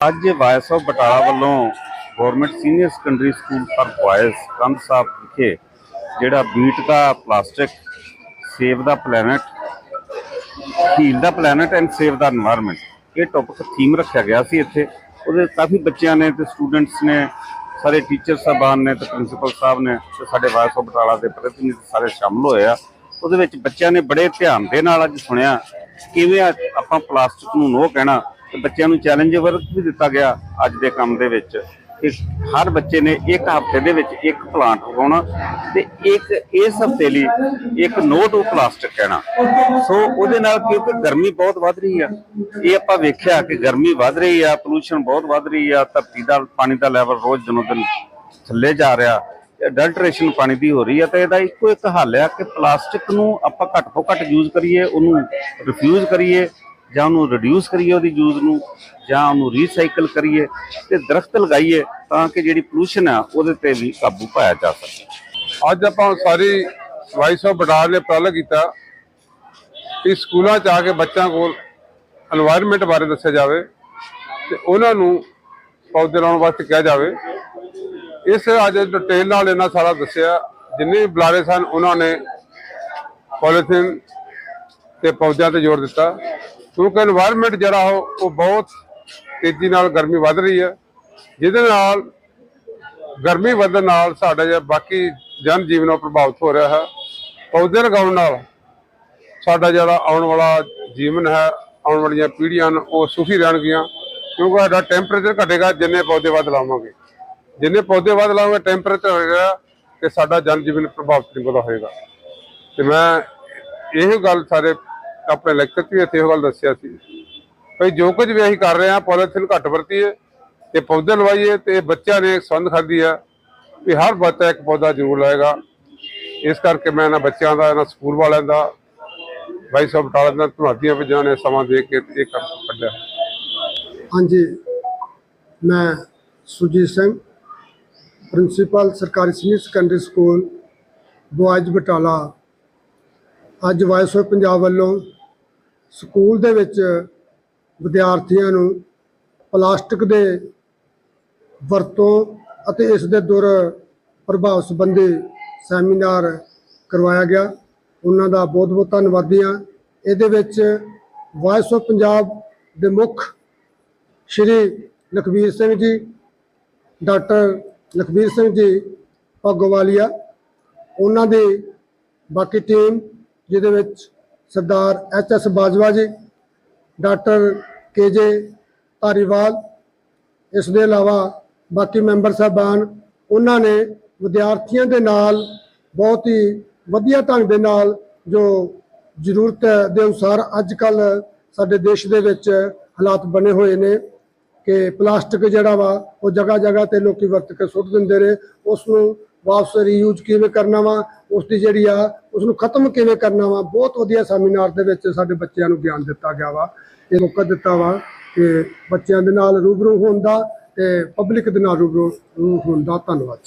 ਅੱਜ voice of Batala ਵੱਲੋਂ government senior secondary school for boys Kandh Sahib ਵਿਖੇ ਜਿਹੜਾ beat the plastic save the planet heal the planet and save the environment ਇਹ topic theme ਰੱਖਿਆ ਗਿਆ ਸੀ ਇੱਥੇ। ਉਹਦੇ ਕਾਫੀ ਬੱਚਿਆਂ ਨੇ ਤੇ ਸਟੂਡੈਂਟਸ ਨੇ, ਸਾਰੇ ਟੀਚਰ ਸਾਹਿਬਾਨ ਨੇ ਤੇ ਪ੍ਰਿੰਸੀਪਲ ਸਾਹਿਬ ਨੇ ਤੇ ਸਾਡੇ ਵਾਇਸ ਆਫ ਬਟਾਲਾ ਦੇ ਪ੍ਰਤੀਨਿਧੀ ਸਾਰੇ ਸ਼ਾਮਲ ਹੋਏ ਆ। ਉਹਦੇ ਵਿੱਚ ਬੱਚਿਆਂ ਨੇ ਬੜੇ ਧਿਆਨ ਦੇ ਨਾਲ ਅੱਜ ਸੁਣਿਆ ਕਿਵੇਂ ਆਪਾਂ ਪਲਾਸਟਿਕ ਨੂੰ ਨੋ ਕਹਿਣਾ ਤੇ ਬੱਚਿਆਂ ਨੂੰ ਚੈਲੰਜ ਵਰਕ ਵੀ ਦਿੱਤਾ ਗਿਆ ਅੱਜ ਦੇ ਕੰਮ ਦੇ ਵਿੱਚ। ਕਿ ਹਰ ਬੱਚੇ ਨੇ ਇੱਕ ਹਫ਼ਤੇ ਦੇ ਵਿੱਚ ਇੱਕ ਪਲਾਂਟ ਉਗਾਉਣਾ ਤੇ ਇੱਕ ਇਸ ਹਫ਼ਤੇ ਲਈ ਇੱਕ ਨੋ ਟੂ ਪਲਾਸਟਿਕ ਕਹਿਣਾ। ਸੋ ਉਹਦੇ ਨਾਲ ਕਿਉਂਕਿ ਗਰਮੀ ਬਹੁਤ ਵੱਧ ਰਹੀ ਆ। ਇਹ ਆਪਾਂ ਵੇਖਿਆ ਕਿ ਗਰਮੀ ਵੱਧ ਰਹੀ ਆ ਪੋਲੂਸ਼ਨ ਬਹੁਤ ਵੱਧ ਰਹੀ ਆ, ਧਰਤੀ ਦਾ ਪਾਣੀ ਦਾ ਲੈਵਲ ਰੋਜ਼ ਦਿਨੋਂ ਦਿਨ ਥੱਲੇ ਜਾ ਰਿਹਾ। ਅਡਲਟ੍ਰੇਸ਼ਨ ਪਾਣੀ ਦੀ ਹੋ ਰਹੀ ਹੈ ਤਾਂ ਇਹਦਾ ਇੱਕੋ ਇੱਕ ਹੱਲ ਆ ਕਿ ਪਲਾਸਟਿਕ ਨੂੰ ਆਪਾਂ ਘੱਟ ਤੋਂ ਘੱਟ ਯੂਜ਼ ਕਰੀਏ, ਉਹਨੂੰ ਰਿਫਿਊਜ਼ ਕਰੀਏ। ਜਾਂ ਉਹਨੂੰ ਰਿਡਿਊਸ ਕਰੀਏ ਉਹਦੀ ਯੂਜ਼ ਨੂੰ, ਜਾਂ ਉਹਨੂੰ ਰੀਸਾਈਕਲ ਕਰੀਏ ਤੇ ਦਰਖਤ ਲਗਾਈਏ ਤਾਂ ਕਿ ਜਿਹੜੀ ਪੋਲੂਸ਼ਨ ਆ ਉਹਦੇ ਤੇ ਵੀ ਕਾਬੂ ਪਾਇਆ ਜਾ ਸਕੇ। ਅੱਜ ਆਪਾਂ ਸਾਰੀ ਵਾਈਸ ਸਾਹਿਬ ਬਟਾਲ ਨੇ ਪ੍ਰਾਲਾ ਕੀਤਾ। ਕਿ ਸਕੂਲਾਂ 'ਚ ਆ ਕੇ ਬੱਚਿਆਂ ਕੋਲ এনवायरमेंट ਬਾਰੇ ਦੱਸਿਆ ਜਾਵੇ ਤੇ ਉਹਨਾਂ ਨੂੰ ਪੌਦੇ ਲਾਉਣ ਵਾਸਤੇ ਕਿਹਾ ਜਾਵੇ। ਇਸ ਅੱਜ ਡਿਟੇਲ ਨਾਲ ਇਹਨਾਂ ਸਾਰਾ ਦੱਸਿਆ। ਜਿੰਨੇ ਵੀ ਬੁਲਾਰੇ ਸਨ, ਉਹਨਾਂ ਨੇ ਪੋਲੀਥੀਨ ਤੇ ਪੌਦਿਆਂ ਤੇ ਜ਼ੋਰ ਦਿੱਤਾ। ਕਿਉਂਕਿ এনवायरमेंट ਜਿਹੜਾ ਉਹ ਬਹੁਤ ਤੇਜ਼ੀ ਨਾਲ ਗਰਮੀ ਵੱਧ ਰਹੀ ਹੈ। ਜਿਹਦੇ ਨਾਲ ਗਰਮੀ ਵਧਣ ਨਾਲ ਸਾਡਾ ਜਿਹੜਾ ਬਾਕੀ ਜਨ ਜੀਵਨ ਉਹ ਪ੍ਰਭਾਵਿਤ ਹੋ ਰਿਹਾ ਹੈ। ਪੌਦੇ ਲਗਾਉਣ ਨਾਲ ਸਾਡਾ ਜਿਹੜਾ ਆਉਣ ਵਾਲਾ ਜੀਵਨ ਹੈ, ਆਉਣ ਵਾਲੀਆਂ ਪੀੜ੍ਹੀਆਂ ਨੂੰ ਉਹ ਸੁਖੀ ਰਹਿਣਗੀਆਂ। ਕਿਉਂਕਿ ਸਾਡਾ ਟੈਂਪਰੇਚਰ ਘਟੇਗਾ ਜਿੰਨੇ ਪੌਦੇ ਵੱਧ ਲਾਵਾਂਗੇ। ਜਿੰਨੇ ਪੌਦੇ ਵੱਧ ਲਾਵਾਂਗੇ ਟੈਂਪਰੇਚਰ ਹੋਏਗਾ ਤੇ ਸਾਡਾ ਜਨ ਜੀਵਨ ਪ੍ਰਭਾਵਿਤ ਨਹੀਂ ਹੋਏਗਾ। ਤੇ ਮੈਂ ਇਹ ਗੱਲ ਸਾਰੇ ਆਪਣੇ ਲੈਕਚਰ 'ਚ ਵੀ ਇੱਥੇ ਉਹ ਗੱਲ ਦੱਸਿਆ ਸੀ। ਭਈ ਜੋ ਕੁਝ ਵੀ ਅਸੀਂ ਕਰ ਰਹੇ ਹਾਂ, ਪੋਲੀਥੀਨ ਘੱਟ ਵਰਤੀਏ, ਤੇ ਪੌਦੇ ਲਵਾਈਏ, ਤੇ ਬੱਚਿਆਂ ਨੇ ਸੰਦ ਖਾਧੀ ਆ ਵੀ ਹਰ ਬੱਚਾ ਇੱਕ ਪੌਦਾ ਜ਼ਰੂਰ ਲਾਏਗਾ। ਇਸ ਕਰਕੇ ਮੈਂ ਇਹਨਾਂ ਬੱਚਿਆਂ ਦਾ, ਇਹਨਾਂ ਸਕੂਲ ਵਾਲਿਆਂ ਦਾ ਭਾਈ ਸਾਹਿਬ ਬਟਾਲਾ ਦਾ ਧੰਨਵਾਦੀਆਂ ਵੀ ਨੇ ਸਮਾਂ ਦੇ ਕੇ ਇਹ ਕੰਮ ਕੱਢਿਆ। ਹਾਂਜੀ, ਮੈਂ ਸੁਜੀਤ ਸਿੰਘ, ਪ੍ਰਿੰਸੀਪਲ ਸਰਕਾਰੀ senior secondary school, boys Batala. ਅੱਜ ਵਾਇਸ ਆਫ ਪੰਜਾਬ ਵੱਲੋਂ ਸਕੂਲ ਦੇ ਵਿੱਚ ਵਿਦਿਆਰਥੀਆਂ ਨੂੰ ਪਲਾਸਟਿਕ ਦੇ ਵਰਤੋਂ ਅਤੇ ਇਸ ਦੇ ਦੁਰ ਪ੍ਰਭਾਵ ਸੰਬੰਧੀ ਸੈਮੀਨਾਰ ਕਰਵਾਇਆ ਗਿਆ। ਉਹਨਾਂ ਦਾ ਬਹੁਤ ਬਹੁਤ ਧੰਨਵਾਦੀ ਹਾਂ। ਇਹਦੇ ਵਿੱਚ ਵਾਇਸ ਆਫ ਪੰਜਾਬ ਦੇ ਮੁੱਖ ਸ਼੍ਰੀ ਲਖਵੀਰ ਸਿੰਘ ਜੀ, ਡਾਕਟਰ ਲਖਵੀਰ ਸਿੰਘ ਜੀ ਭਗਵਾਲੀਆ, ਉਹਨਾਂ ਦੀ ਬਾਕੀ ਟੀਮ ਜਿਹਦੇ ਵਿੱਚ ਸਰਦਾਰ ਐਚ ਐਸ ਬਾਜਵਾ ਜੀ, ਡਾਕਟਰ ਕੇ ਜੇ ਧਾਰੀਵਾਲ, ਇਸ ਦੇ ਇਲਾਵਾ ਬਾਕੀ ਮੈਂਬਰ ਸਾਹਿਬਾਨ, ਉਹਨਾਂ ਨੇ ਵਿਦਿਆਰਥੀਆਂ ਦੇ ਨਾਲ ਬਹੁਤ ਹੀ ਵਧੀਆ ਢੰਗ ਦੇ ਨਾਲ ਜੋ ਜ਼ਰੂਰਤ ਦੇ ਅਨੁਸਾਰ ਅੱਜ ਕੱਲ ਸਾਡੇ ਦੇਸ਼ ਦੇ ਵਿੱਚ ਹਾਲਾਤ ਬਣੇ ਹੋਏ ਨੇ ਕਿ ਪਲਾਸਟਿਕ ਜਿਹੜਾ ਵਾ, ਉਹ ਜਗ੍ਹਾ ਜਗ੍ਹਾ ਤੇ ਲੋਕੀ ਵਰਤ ਕੇ ਸੁੱਟ ਦਿੰਦੇ ਨੇ, ਉਸ ਨੂੰ ਵਾਪਸ ਰੀਯੂਜ਼ ਕਿਵੇਂ ਕਰਨਾ ਵਾ ਉਸ ਦੀ ਜਿਹੜੀ ਆ ਉਸ ਨੂੰ ਖਤਮ ਕਿਵੇਂ ਕਰਨਾ ਵਾ, ਬਹੁਤ ਵਧੀਆ ਸੈਮੀਨਾਰ ਦੇ ਵਿੱਚ ਸਾਡੇ ਬੱਚਿਆਂ ਨੂੰ ਗਿਆਨ ਦਿੱਤਾ ਗਿਆ ਵਾ, ਇਹ ਮੌਕਾ ਦਿੱਤਾ ਵਾ ਕਿ ਬੱਚਿਆਂ ਦੇ ਨਾਲ ਰੂਬਰੂ ਹੋਣ ਦਾ ਤੇ ਪਬਲਿਕ ਦੇ ਨਾਲ ਰੂਬਰੂ ਹੋਣ ਦਾ ਧੰਨਵਾਦ।